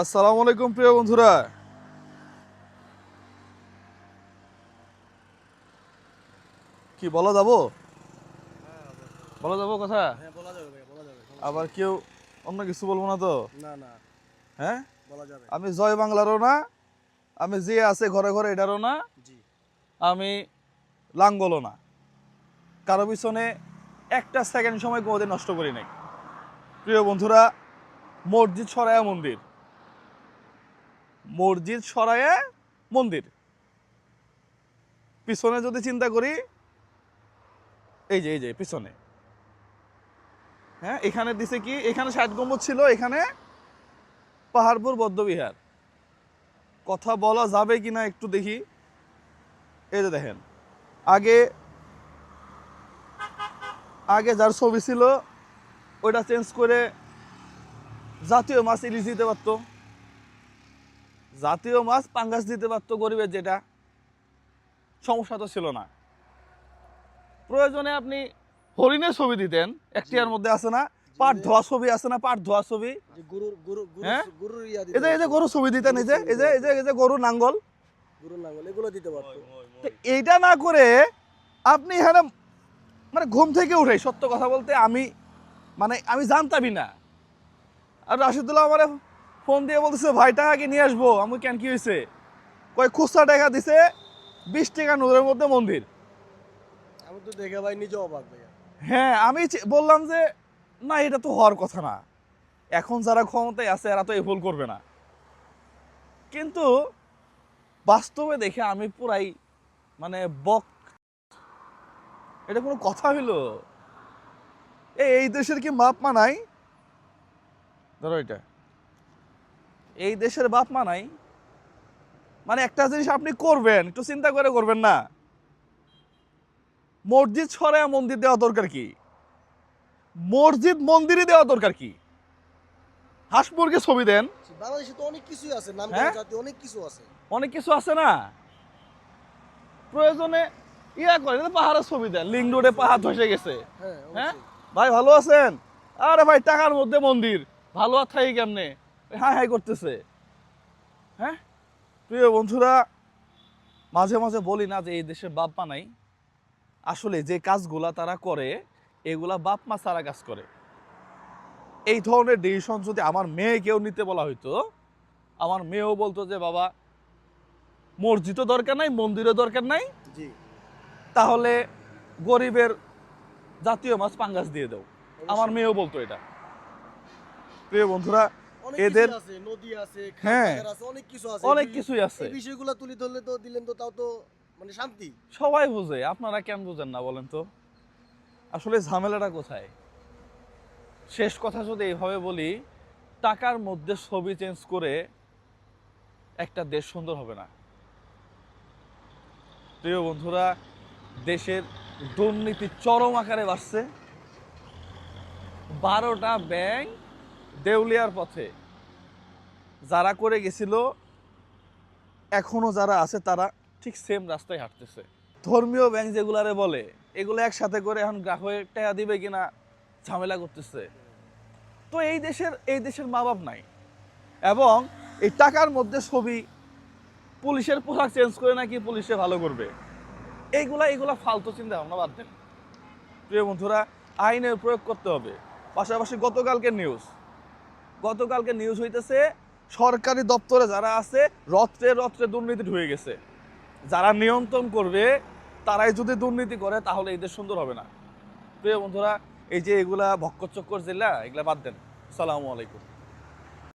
আসসালামু আলাইকুম প্রিয় বন্ধুরা। কি বলা যাব? বলা যাব কথা? আবার কেউ অন্য কিছু বলব না তো? হ্যাঁ? আমি জয় বাংলারও না আমি যে আছে ঘরে ঘরে এটারও না আমি লাঙ্গলও না। কারও পিছনে একটা সেকেন্ড সময় কোনোদিন নষ্ট করি নাই। প্রিয় বন্ধুরা মসজিদ সরায়া মন্দির। মসজিদ সরায়া মন্দির। পিছনে যদি চিন্তা করি, এই যে এই যে, পিছনে। হ্যাঁ এখানে দিছে কি? এখানে ষাট গম্বুজ ছিল, এখানে পাহাড়পুর বদ্ধবিহার। কথা বলা যাবে কিনা একটু দেখি। এই যে দেখেন, আগে আগে যার ছবি ছিল, ওইটা চেঞ্জ করে জাতীয় মাছ ইলিশ দিতে পারতো। জাতীয় মাছ পাঙ্গাস দিতে পারত গরিবের যেটা সমস্যা তো ছিল না। প্রয়োজনে আপনি হরিণের ছবি দিতেন একটিয়ার মধ্যে আছে না পাট ধোয়া ছবি আছে না পাট ধোয়া ছবি? হ্যাঁ? ইয়া এই যে এই যে গরু ছবি দিতেন এই যে এই যে এই যে এই যে গরু নাঙ্গল। এগুলো দিতে পারতো। এইটা না করে আপনি এখানে মানে ঘুম থেকে উঠে সত্য কথা বলতে আমি মানে আমি জানতামই না। আর রাশিদুল্লাহ আমার ফোন দিয়ে বলতেছে ভাই টাকা কি নিয়ে আসব? আমি কেন কি হয়েছে? কয় খুচরা টাকা দিছে বিশ টাকা নূরের মধ্যে মন্দির। আমি তো দেখে ভাই নিজে অবাক হ্যাঁ আমি বললাম যে না এটা তো হওয়ার কথা না। এখন যারা ক্ষমতায় আছে এরা তো এই ভুল করবে না। কিন্তু বাস্তবে দেখে আমি পুরাই মানে বক এটা কোনো কথা হইল? এই দেশের কি মাপ মানাই ধরো এটা। এই দেশের বাপ মা নাই। মানে একটা জিনিস আপনি করবেন একটু চিন্তা করে করবেন না। মসজিদ ছড়ায় মন্দির দেওয়া দরকার কি? মসজিদ মন্দিরে দেওয়া দরকার কি? হাঁস মুরগি ছবি দেন। বাংলাদেশে তো অনেক কিছুই আছে নাম হ্যাঁ? অনেক কিছু আছে। অনেক কিছু আছে না? প্রয়োজনে ইয়া করেন যে পাহাড়ের ছবি দেন লিঙ্ক রোডে পাহাড় ধসে গেছে। হ্যাঁ হ্যাঁ? ভাই ভালো আছেন? আরে ভাই টাকার মধ্যে মন্দির ভালো আর থাকি কেমনে? হাই হাই করতেছে। হ্যাঁ? প্রিয় বন্ধুরা মাঝে মাঝে বলি না যে এই দেশে বাপ মা নাই। আসলে যে কাজগুলা তারা করে এগুলা বাপ মা সারা কাজ করে। এই ধরনের ডিসিশন যদি আমার মেয়েকেও নিতে বলা হইতো আমার মেয়েও বলতো যে বাবা মসজিদও দরকার নাই মন্দিরও দরকার নাই। তাহলে গরিবের জাতীয় মাছ পাঙ্গাস দিয়ে দাও। আমার মেয়েও বলতো এটা। প্রিয় বন্ধুরা এদের- আছে নদী আছে হ্যাঁ। অনেক কিছু আছে। অনেক কিছুই আছে। এই বিষয়গুলো তুলে ধরলে তো দিলেন তো তাও তো মানে শান্তি। সবাই বুঝে আপনারা কেন বুঝেন না বলেন তো? আসলে ঝামেলাটা কোথায়? শেষ কথা যদি এইভাবে বলি টাকার মধ্যে ছবি চেঞ্জ করে একটা দেশ সুন্দর হবে না। প্রিয় বন্ধুরা দেশের দুর্নীতি চরম আকারে বাড়ছে। বারোটা ব্যাংক দেউলিয়ার পথে। যারা করে গেছিল, এখনও যারা আছে, তারা ঠিক সেম রাস্তায় হাঁটতেছে। ধর্মীয় ব্যাংক যেগুলারে বলে, এগুলো একসাথে করে এখন গ্রাহকের টাকা দিবে কিনা ঝামেলা করতেছে। তো এই দেশের এই দেশের মা বাপ নাই। এবং এই টাকার মধ্যে ছবি পুলিশের পোশাক চেঞ্জ করে নাকি পুলিশে ভালো করবে। এইগুলা এইগুলা ফালতু চিন্তা ভাবনা বাদ দেন। প্রিয় বন্ধুরা, আইনের প্রয়োগ করতে হবে। পাশাপাশি গতকালকে নিউজ গতকালকে নিউজ হইতেছে, সরকারি দপ্তরে যারা আছে, রত্রে রত্রে দুর্নীতি ঢুয়ে গেছে। যারা নিয়ন্ত্রণ করবে, তারাই যদি দুর্নীতি করে, তাহলে এদের সুন্দর হবে না। প্রিয় বন্ধুরা, এই যে এগুলা ভক্কর চক্কর জেলা, এগুলা বাদ দেন। সালামু আলাইকুম।